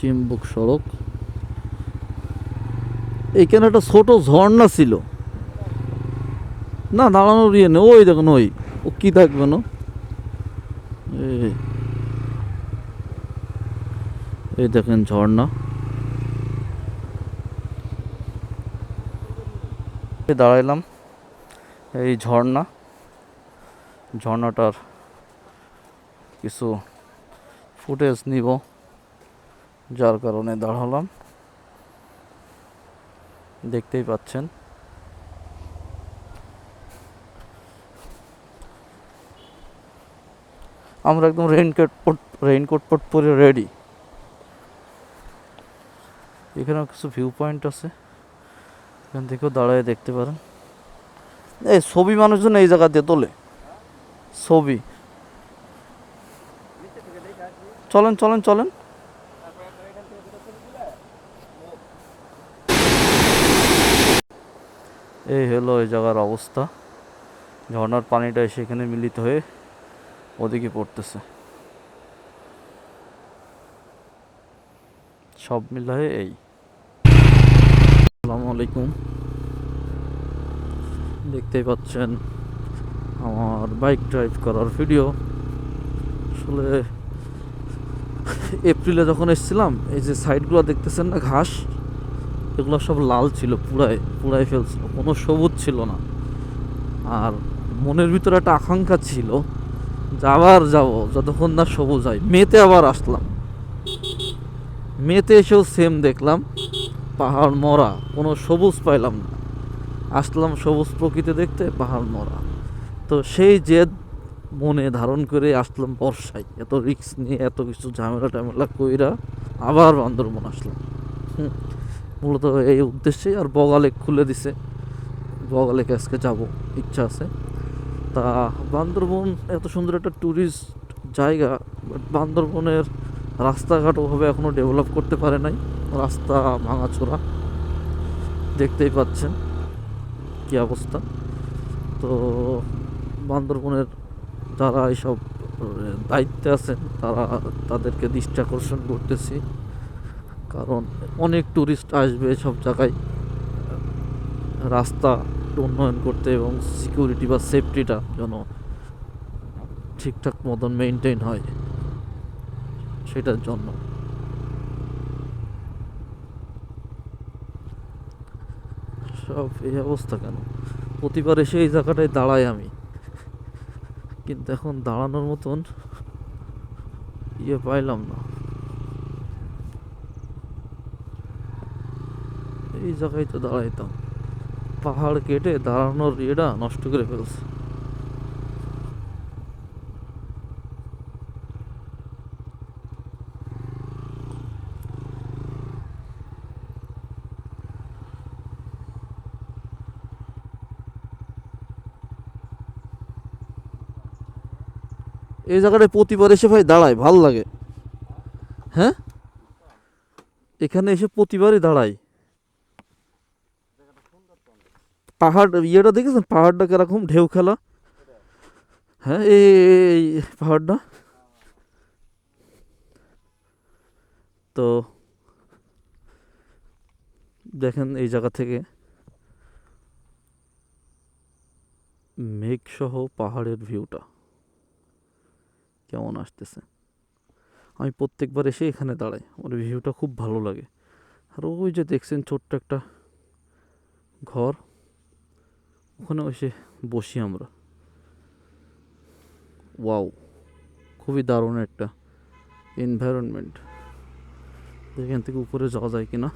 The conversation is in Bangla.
চিম্বুক সড়ক। এইখানে একটা ছোট ঝর্ণা ছিল। না, দাঁড়ানোর ইয়ে নেই। ওই দেখুন, ওই। ও কি থাকবে না? এই। দেখেন ঝর্ণা। দাঁড়াইলাম। এই ঝর্ণা। ঝর্ণাটার কিছু ফুটেজ নিব। যার কারণে দাঁড়ালাম। দেখতেই পাচ্ছেন। আমরা একদম রেইনকোট পট রেইনকোট পট পরে রেডি এখানেও কিছু ভিউ পয়েন্ট আছে। এখান থেকেও দাঁড়ায় দেখতে পারেন। এই ছবি মানুষজন এই জায়গা দিয়ে তোলে। ছবি। চলেন চলেন চলেন। এই হলো এই জায়গার অবস্থা। ঝর্ণার পানিটা এসে এখানে মিলিত হয়ে ওদিকে পড়তেছে। সব মিলায়ে এই। আসসালামু আলাইকুম। দেখতেই পাচ্ছেন আমার বাইক ড্রাইভ করার ভিডিও। আসলে এপ্রিলে যখন এসেছিলাম, এই যে সাইডগুলো দেখতেছেন না, ঘাস? এগুলো সব লাল ছিল পুরাই পুরাই ফেলছিল কোনো সবুজ ছিল না। আর মনের ভিতরে একটা আকাঙ্ক্ষা ছিল যে আবার যাব যতক্ষণ না সবুজ হয়। মেতে আবার আসলাম। মেতে এসেও সেম দেখলাম পাহাড় মরা কোনো সবুজ পাইলাম না। আসলাম সবুজ প্রকৃতি দেখতে পাহাড় মরা। তো সেই জেদ মনে ধারণ করে আসলাম বর্ষায়। এত রিক্স নিয়ে এত কিছু ঝামেলা টামেলা কইরা আবার বান্দরবন আসলাম। হুম, মূলত এই উদ্দেশ্যে আর বগালে খুলে দিছে। বগালেকে আজকে যাব, ইচ্ছা আছে। তা বান্দরবন এত সুন্দর একটা ট্যুরিস্ট জায়গা বাট বান্দরবনের রাস্তাঘাট ওভাবে এখনও ডেভেলপ করতে পারে নাই। রাস্তা ভাঙাচোরা, দেখতেই পাচ্ছেন কি অবস্থা। তো বান্দরবনের যারা এইসব দায়িত্বে আছেন, তারা তাদেরকে দৃষ্টি আকর্ষণ করতেছি। কারণ অনেক ট্যুরিস্ট আসবে সব জায়গায়। রাস্তা উন্নয়ন করতে এবং সিকিউরিটি বা সেফটিটা যেন ঠিকঠাক মতন মেনটেন হয়, সেটার জন্য। সব এই অবস্থা কেন? প্রতিবার এসে এই জায়গাটায় দাঁড়াই আমি। কিন্তু এখন দাঁড়ানোর মতন ইয়ে পাইলাম না। এই জায়গায় তো দাঁড়াইতাম। পাহাড় কেটে দাঁড়ানোর ইয়েটা নষ্ট করে ফেলছে। এই জায়গাটায় প্রতিবার এসে ভাই দাঁড়ায়, ভালো লাগে। হ্যাঁ? এখানে এসে প্রতিবারই দাঁড়াই পাহাড়, ইয়েটা দেখেছেন? পাহাড়টা কীরকম ঢেউ খেলা? হ্যাঁ এই পাহাড়টা। তো দেখেন এই জায়গা থেকে মেঘসহ পাহাড়ের ভিউটা কেমন আসতেছে। আমি প্রত্যেকবার এসে এখানে দাঁড়াই, আমার ভিউটা খুব ভালো লাগে। আর ওই যে দেখছেন ছোট্ট একটা ঘর ওখানে এসে বসি আমরা। ওয়াও, খুবই দারুণ একটা এনভায়রনমেন্ট এখান থেকে উপরে যাওয়া যায় কিনা।